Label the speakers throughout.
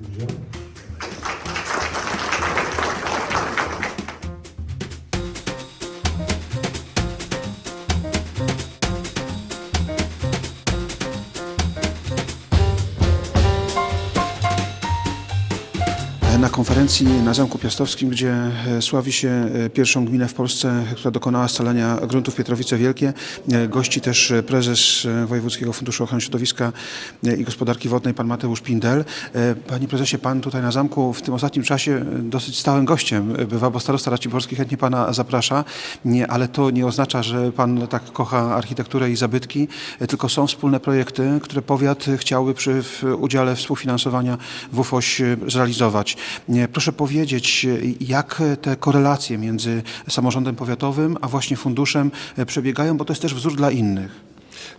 Speaker 1: na konferencji na Zamku Piastowskim, gdzie e, sławi się e, pierwszą gminę w Polsce, która dokonała scalania gruntów Pietrowice Wielkie. E, Gości też prezes Wojewódzkiego Funduszu Ochrony Środowiska i Gospodarki Wodnej, pan Mateusz Pindel. Panie prezesie, pan tutaj na Zamku w tym ostatnim czasie dosyć stałym gościem bywa, bo starosta Raciborski chętnie pana zaprasza, nie, ale to nie oznacza, że pan tak kocha architekturę i zabytki, tylko są wspólne projekty, które powiat chciałby przy udziale współfinansowania WFOŚ zrealizować. Proszę powiedzieć, jak te korelacje między samorządem powiatowym, a właśnie funduszem przebiegają, bo to jest też wzór dla innych.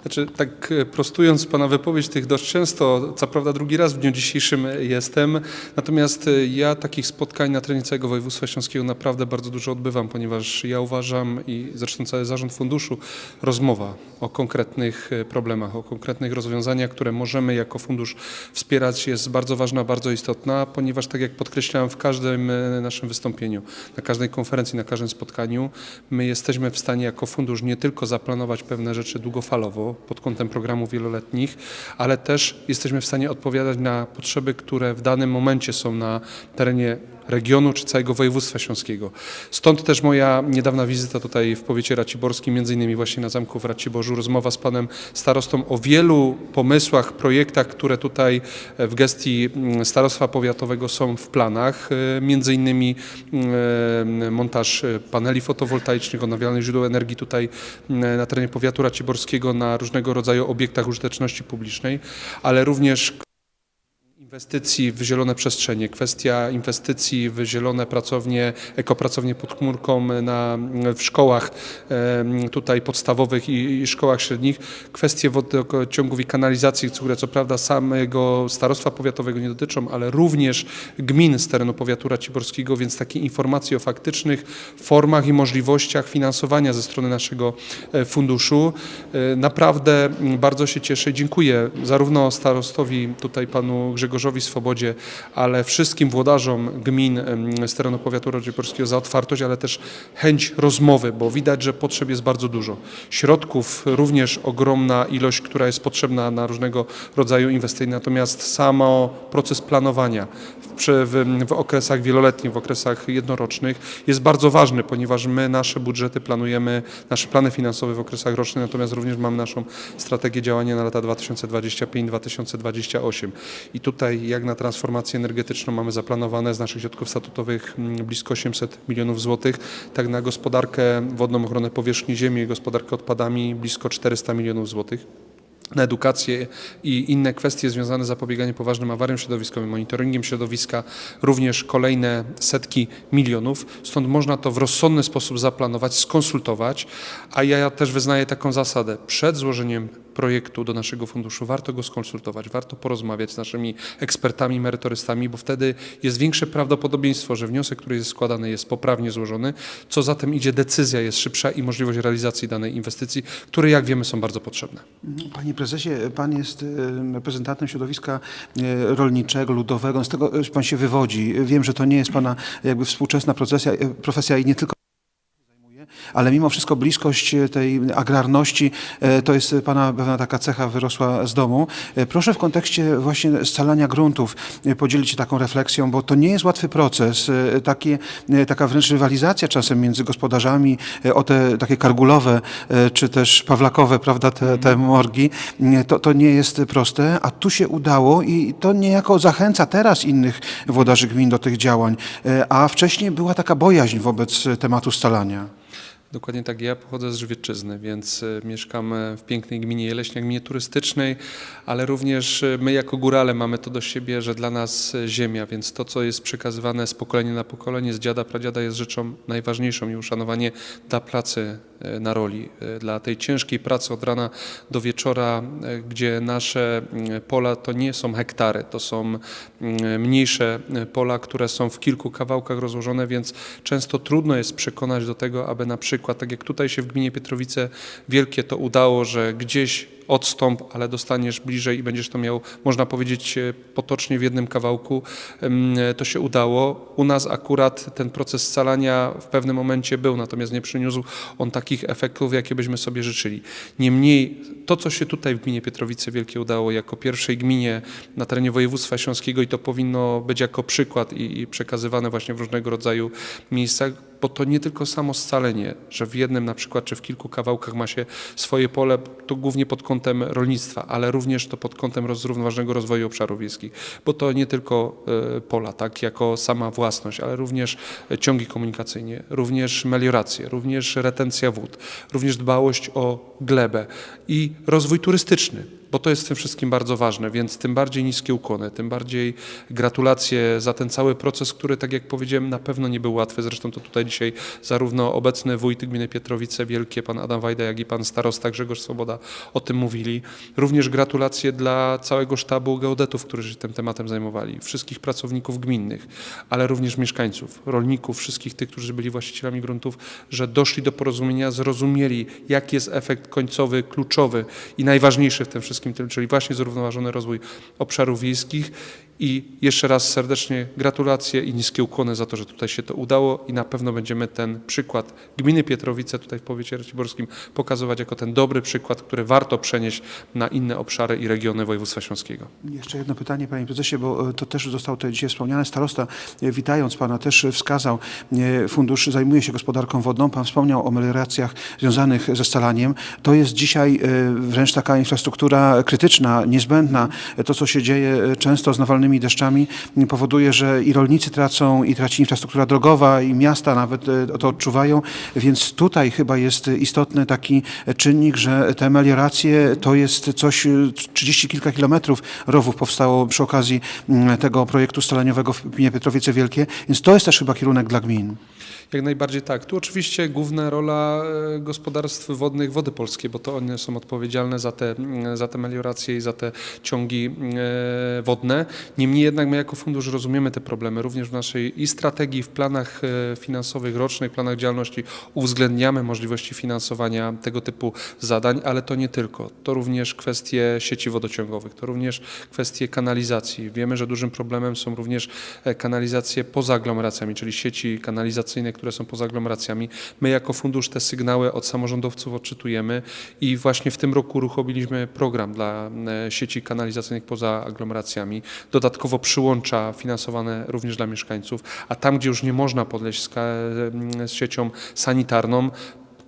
Speaker 2: Znaczy, tak e, prostując Pana wypowiedź tych dość często, co prawda drugi raz w dniu dzisiejszym jestem, natomiast e, ja takich spotkań na terenie całego województwa śląskiego naprawdę bardzo dużo odbywam, ponieważ ja uważam i zresztą cały zarząd funduszu, rozmowa o konkretnych e, problemach, o konkretnych rozwiązaniach, które możemy jako fundusz wspierać jest bardzo ważna, bardzo istotna, ponieważ tak jak podkreślałem w każdym naszym wystąpieniu, na każdej konferencji, na każdym spotkaniu, my jesteśmy w stanie jako fundusz nie tylko zaplanować pewne rzeczy długofalowo pod kątem programów wieloletnich, ale też jesteśmy w stanie odpowiadać na potrzeby, które w danym momencie są na terenie regionu czy całego województwa śląskiego. Stąd też moja niedawna wizyta tutaj w powiecie raciborskim, między innymi właśnie na zamku w Raciborzu, rozmowa z panem starostą o wielu pomysłach, projektach, które tutaj w gestii mm, starostwa powiatowego są w planach, e, między innymi mm, montaż e, paneli fotowoltaicznych, odnawialnych źródeł energii tutaj na terenie powiatu raciborskiego na różnego rodzaju obiektach użyteczności publicznej, ale również Inwestycji w zielone przestrzenie, kwestia inwestycji w zielone pracownie, ekopracownie pod chmurką na, w szkołach tutaj podstawowych i, i szkołach średnich, kwestie wodociągów i kanalizacji, które co prawda samego starostwa powiatowego nie dotyczą, ale również gmin z terenu powiatu raciborskiego, więc takie informacje o faktycznych formach i możliwościach finansowania ze strony naszego e, funduszu. E, Naprawdę bardzo się cieszę. Dziękuję zarówno starostowi tutaj panu Grzegorzowi Swobodzie, ale wszystkim włodarzom gmin z terenu powiatu raciborskiego za otwartość, ale też chęć rozmowy, bo widać, że potrzeb jest bardzo dużo. Środków również ogromna ilość, która jest potrzebna na różnego rodzaju inwestycje, natomiast samo proces planowania w, w okresach wieloletnich, w okresach jednorocznych jest bardzo ważny, ponieważ my nasze budżety planujemy, nasze plany finansowe w okresach rocznych, natomiast również mamy naszą strategię działania na lata 2025-2028. I tutaj jak na transformację energetyczną mamy zaplanowane z naszych środków statutowych mm, blisko 800 milionów złotych, tak na gospodarkę wodną, ochronę powierzchni ziemi gospodarkę odpadami blisko 400 milionów złotych na edukację i inne kwestie związane z zapobieganiem poważnym awariom środowiskowym, monitoringiem środowiska, również kolejne setki milionów. Stąd można to w rozsądny sposób zaplanować, skonsultować, a ja też wyznaję taką zasadę. Przed złożeniem projektu do naszego funduszu warto go skonsultować, warto porozmawiać z naszymi ekspertami, merytorystami, bo wtedy jest większe prawdopodobieństwo, że wniosek, który jest składany jest poprawnie złożony, co za tym idzie decyzja jest szybsza i możliwość realizacji danej inwestycji, które jak wiemy są bardzo potrzebne.
Speaker 1: Panie prezesie, pan jest reprezentantem środowiska e, rolniczego, ludowego, z tego e, pan się wywodzi. Wiem, że to nie jest pana jakby współczesna profesja, e, profesja i nie tylko ale mimo wszystko bliskość e, tej agrarności e, to jest pana pewna taka cecha wyrosła z domu. E, Proszę w kontekście właśnie scalania gruntów e, podzielić się taką refleksją, bo to nie jest łatwy proces. E, Takie, e, taka wręcz rywalizacja czasem między gospodarzami e, o te takie kargulowe e, czy też pawlakowe, prawda, te, te morgi, nie, to, to nie jest proste, a tu się udało i to niejako zachęca teraz innych włodarzy gmin do tych działań, E, a wcześniej była taka bojaźń wobec e, tematu scalania.
Speaker 2: Dokładnie tak. Ja pochodzę z Żywiecczyzny, więc e, mieszkam e, w pięknej gminie Jeleśnia, gminie turystycznej, ale również e, my jako górale mamy to do siebie, że dla nas ziemia, więc to, co jest przekazywane z pokolenia na pokolenie, z dziada, pradziada jest rzeczą najważniejszą i uszanowanie dla pracy na roli, dla tej ciężkiej pracy od rana do wieczora, gdzie nasze mm, pola to nie są hektary, to są mm, mniejsze pola, które są w kilku kawałkach rozłożone, więc często trudno jest przekonać do tego, aby na przykład, tak jak tutaj się w gminie Pietrowice Wielkie to udało, że gdzieś odstąp, ale dostaniesz bliżej i będziesz to miał, można powiedzieć, e, potocznie w jednym kawałku. To się udało. U nas akurat ten proces scalania w pewnym momencie był, natomiast nie przyniósł on takich efektów, jakie byśmy sobie życzyli. Niemniej to, co się tutaj w gminie Pietrowice Wielkie udało jako pierwszej gminie na terenie województwa śląskiego i to powinno być jako przykład i przekazywane właśnie w różnego rodzaju miejscach, bo to nie tylko samo scalenie, że w jednym na przykład czy w kilku kawałkach ma się swoje pole, to głównie pod kątem rolnictwa, ale również to pod kątem zrównoważonego rozwoju obszarów wiejskich, bo to nie tylko e, pola, tak, jako sama własność, ale również ciągi komunikacyjne, również melioracje, również retencja wód, również dbałość o glebę i rozwój turystyczny bo to jest w tym wszystkim bardzo ważne, więc tym bardziej niskie ukłony, tym bardziej gratulacje za ten cały proces, który, tak jak powiedziałem, na pewno nie był łatwy. Zresztą to tutaj dzisiaj zarówno obecny wójt gminy Pietrowice Wielkie, pan Adam Wajda, jak i pan starosta Grzegorz Swoboda o tym mówili. Również gratulacje dla całego sztabu geodetów, którzy się tym tematem zajmowali, wszystkich pracowników gminnych, ale również mieszkańców, rolników, wszystkich tych, którzy byli właścicielami gruntów, że doszli do porozumienia, zrozumieli, jaki jest efekt końcowy, kluczowy i najważniejszy w tym wszystkim, tym, czyli właśnie zrównoważony rozwój obszarów wiejskich. I jeszcze raz serdecznie gratulacje i niskie ukłony za to, że tutaj się to udało i na pewno będziemy ten przykład gminy Pietrowice tutaj w powiecie raciborskim pokazywać jako ten dobry przykład, który warto przenieść na inne obszary i regiony województwa śląskiego.
Speaker 1: Jeszcze jedno pytanie, panie prezesie, bo e, to też zostało tutaj dzisiaj wspomniane. Starosta, e, witając pana, też e, wskazał, fundusz zajmuje się gospodarką wodną. Pan wspomniał o melioracjach związanych ze scalaniem. To jest dzisiaj wręcz taka infrastruktura krytyczna, niezbędna. To, co się dzieje często z nawalnymi deszczami, m, powoduje, że i rolnicy tracą, i traci infrastruktura drogowa, i miasta nawet e, to odczuwają. Więc tutaj chyba jest istotny taki czynnik, że te melioracje to jest coś, e, 30 kilka kilometrów rowów powstało przy okazji tego projektu scalaniowego w Pietrowice Wielkie, więc to jest też chyba kierunek dla gmin.
Speaker 2: Jak najbardziej tak. Tu oczywiście główna rola e, gospodarstw wodnych Wody Polskie, bo to one są odpowiedzialne za te, mm, za te melioracje i za te ciągi e, wodne. Niemniej jednak my jako fundusz rozumiemy te problemy. Również w naszej i strategii, w planach e, finansowych, rocznych planach działalności uwzględniamy możliwości finansowania tego typu zadań, ale to nie tylko. To również kwestie sieci wodociągowych, to również kwestie kanalizacji. Wiemy, że dużym problemem są również kanalizacje poza aglomeracjami, czyli sieci kanalizacyjne, które są poza aglomeracjami. My jako fundusz te sygnały od samorządowców odczytujemy i właśnie w tym roku uruchomiliśmy program dla e, sieci kanalizacyjnych poza aglomeracjami. Dodatkowo przyłącza finansowane również dla mieszkańców, a tam, gdzie już nie można podleść z, ka- z siecią sanitarną,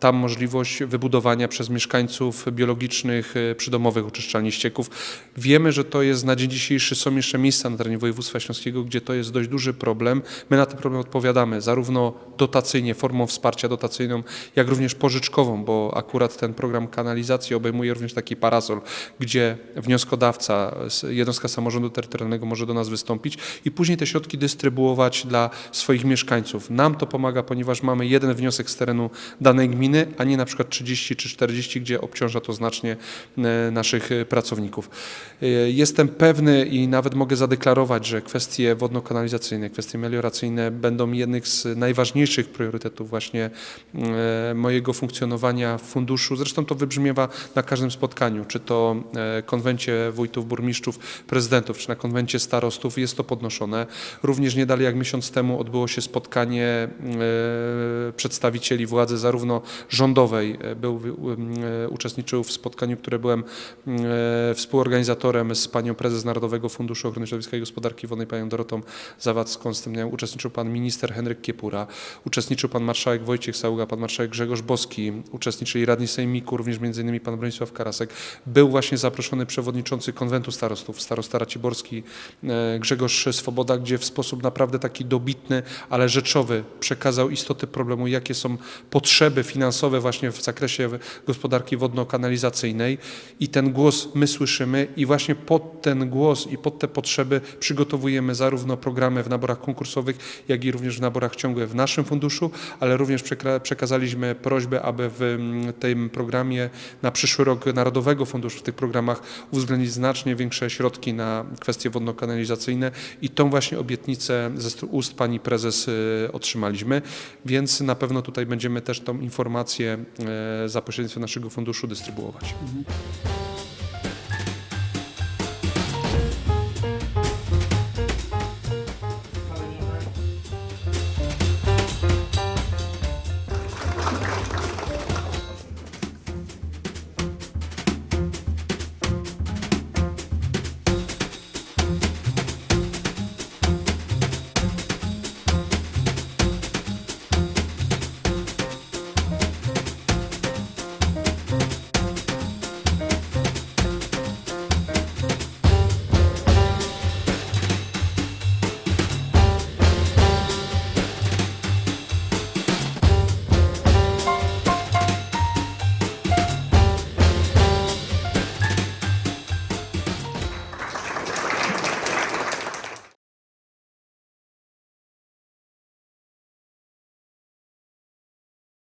Speaker 2: tam możliwość wybudowania przez mieszkańców biologicznych e, przydomowych oczyszczalni ścieków. Wiemy, że to jest na dzień dzisiejszy, są jeszcze miejsca na terenie województwa śląskiego, gdzie to jest dość duży problem. My na ten problem odpowiadamy zarówno dotacyjnie, formą wsparcia dotacyjną, jak również pożyczkową, bo akurat ten program kanalizacji obejmuje również taki parasol, gdzie wnioskodawca, jednostka samorządu terytorialnego może do nas wystąpić i później te środki dystrybuować dla swoich mieszkańców. Nam to pomaga, ponieważ mamy jeden wniosek z terenu danej gminy, a nie na przykład 30 czy 40, gdzie obciąża to znacznie e, naszych e, pracowników. E, Jestem pewny i nawet mogę zadeklarować, że kwestie wodno-kanalizacyjne, kwestie melioracyjne będą jednych z najważniejszych priorytetów właśnie mojego funkcjonowania w funduszu. Zresztą to wybrzmiewa na każdym spotkaniu, czy to konwencie wójtów, burmistrzów, prezydentów, czy na konwencie starostów jest to podnoszone. Również nie dalej jak miesiąc temu odbyło się spotkanie przedstawicieli władzy zarówno rządowej, e, był, e, uczestniczył w spotkaniu, które byłem e, współorganizatorem z panią prezes Narodowego Funduszu Ochrony Środowiska i Gospodarki Wodnej, panią Dorotą Zawadzką, z tym uczestniczył pan minister Henryk Kiepura, uczestniczył pan marszałek Wojciech Saługa, pan marszałek Grzegorz Boski, uczestniczyli radni sejmiku, również między innymi pan Bronisław Karasek. Był właśnie zaproszony przewodniczący konwentu starostów, starosta Raciborski Grzegorz Swoboda, gdzie w sposób naprawdę taki dobitny, ale rzeczowy przekazał istotę problemu, jakie są potrzeby finansowe właśnie w zakresie gospodarki wodno-kanalizacyjnej i ten głos my słyszymy i właśnie pod ten głos i pod te potrzeby przygotowujemy zarówno programy w naborach konkursowych, jak i również w naborach ciągłych w naszym funduszu, ale również przekazaliśmy prośbę, aby w mm, tym programie na przyszły rok Narodowego Funduszu w tych programach uwzględnić znacznie większe środki na kwestie wodno-kanalizacyjne i tą właśnie obietnicę ze st- ust pani prezes y, otrzymaliśmy, więc na pewno tutaj będziemy też tą informację e, za pośrednictwem naszego funduszu dystrybuować.